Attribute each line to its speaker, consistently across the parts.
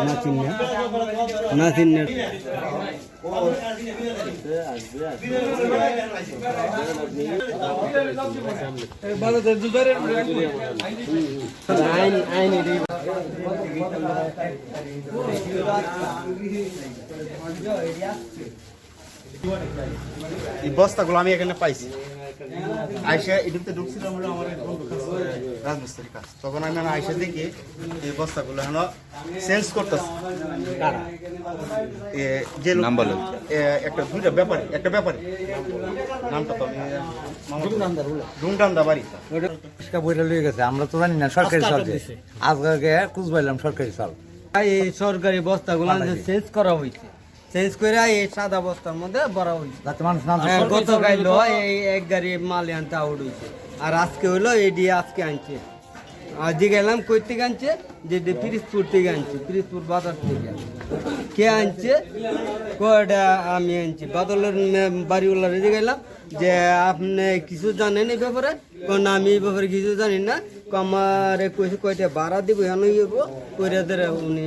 Speaker 1: না চিনি না চিনি আইন আইন
Speaker 2: এই বস্তাগুলো আমি এখানে পাইছি। আইসা এদিকে ঢুকছিলাম আমার রাজমিস্ত্রির কাজ। তখন আমি আইসা দেখি এই বস্তাগুলো এখন চেঞ্জ করতেছে। এ, যে লোক-
Speaker 3: নাম বলো।
Speaker 2: একটা দুইটা ব্যাপারী একটা ব্যাপারী। নামটা তো আমি বাড়ি।
Speaker 4: বইটা লয়ে গেছে আমরা তো জানি না সরকারি চাল আজকে কুচ পাইলাম সরকারি চাল।
Speaker 1: এই সরকারি বস্তাগুলো চেঞ্জ করা হয়েছে চেঞ্জ করে এই সাদা বস্তার মধ্যে ভরা হয়েছে হ্যাঁ, গতকাল এই এক গাড়ি মাল আনতে আউট হয়েছে আর আজকে হলো এডি আজকে আনছে। আজকে গেলাম কই থেকে আনছে? যে পিরিজপুর থেকে আনছে পিরিজপুর বাজার থেকে। কে আনছে? কয়টা আমি আনছি। বাদলের বাড়িওয়ালার এদিকে গেলাম যে আপনি কিছু জানেন এই ব্যাপারে? কোন আমি এই ব্যাপারে কিছু জানি না। আমারে কইছে কয়টা ভাড়া দিব এনে ইব কইরা ধরে উনি।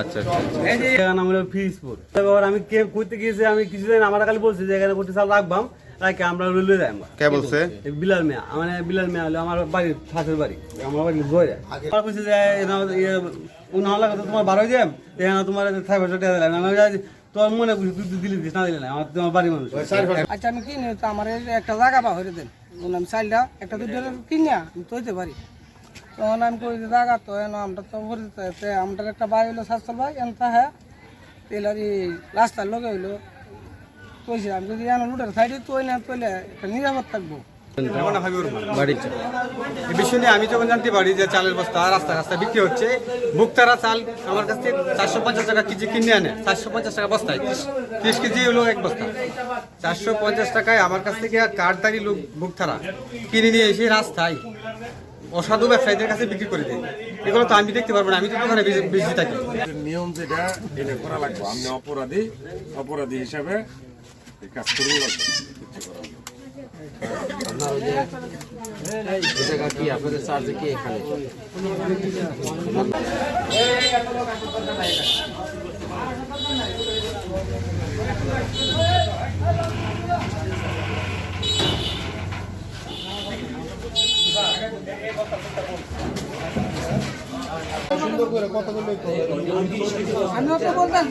Speaker 3: আচ্ছা
Speaker 1: নাম হলো ফিরিজপুর। এবার আমি কে করতে গিয়েছি আমি কিছুদিন আমার খালি বলছি যে এখানে করতে চাল রাখবাম রাখে আমরা রেলওয়ে যাই
Speaker 3: কে বলছে?
Speaker 1: এই বিলাল মিয়া। আমার বিলাল মিয়া হলো আমার বাড়ির ঠাকুর বাড়ি। আমার বাড়ি গড়ে আমার কইছে যে উনহালা তোমার বারোই দেম এখানে তোমার তোর মনে তুই তুই দিলি দিস না দিলে না আমার তোমার বাড়ির মানুষ।
Speaker 5: আচ্ছা আমি কিনে তো আমার একটা জায়গা বা হয়ে দেন বললাম চাইলটা একটা দুটো কিনে আমি তৈতে পারি। তখন আমি কই যে জায়গা তো এন আমরা তো পরিচিত আমাদের একটা বাড়ি হইল সাতশো ভাই এনতা হ্যাঁ তেলার এই রাস্তার লগে হইল। কইছে আমি যদি এন লুটের সাইডে তৈ না তৈলে একটা নিরাপদ থাকব।
Speaker 6: এই বিষয় নিয়ে আমি যখন জানতে পারি যে চালের বস্তা রাস্তা রাস্তা বিক্রি হচ্ছে মুক্তারা চাল আমার কাছ থেকে চারশো পঞ্চাশ টাকা কেজি কিনে আনে। চারশো পঞ্চাশ টাকা বস্তায় ত্রিশ- ত্রিশ কেজি হলো এক বস্তা। চারশো পঞ্চাশ টাকায় আমার কাছ থেকে কার্ডদারি লোক মুক্তারা কিনে নিয়ে এসে রাস্তায় অসাধু ব্যবসায়ীদের কাছে বিক্রি করে দেয়। এগুলো তো আমি দেখতে পারব না আমি তো দোকানে বেশি- বেশি থাকি।
Speaker 7: নিয়ম যেটা এটা করা লাগবে। আপনি অপরাধী অপরাধী হিসাবে কাজ করব লাগবে। কিচ্ছু করার নেই।
Speaker 5: আমিও তো বলতাম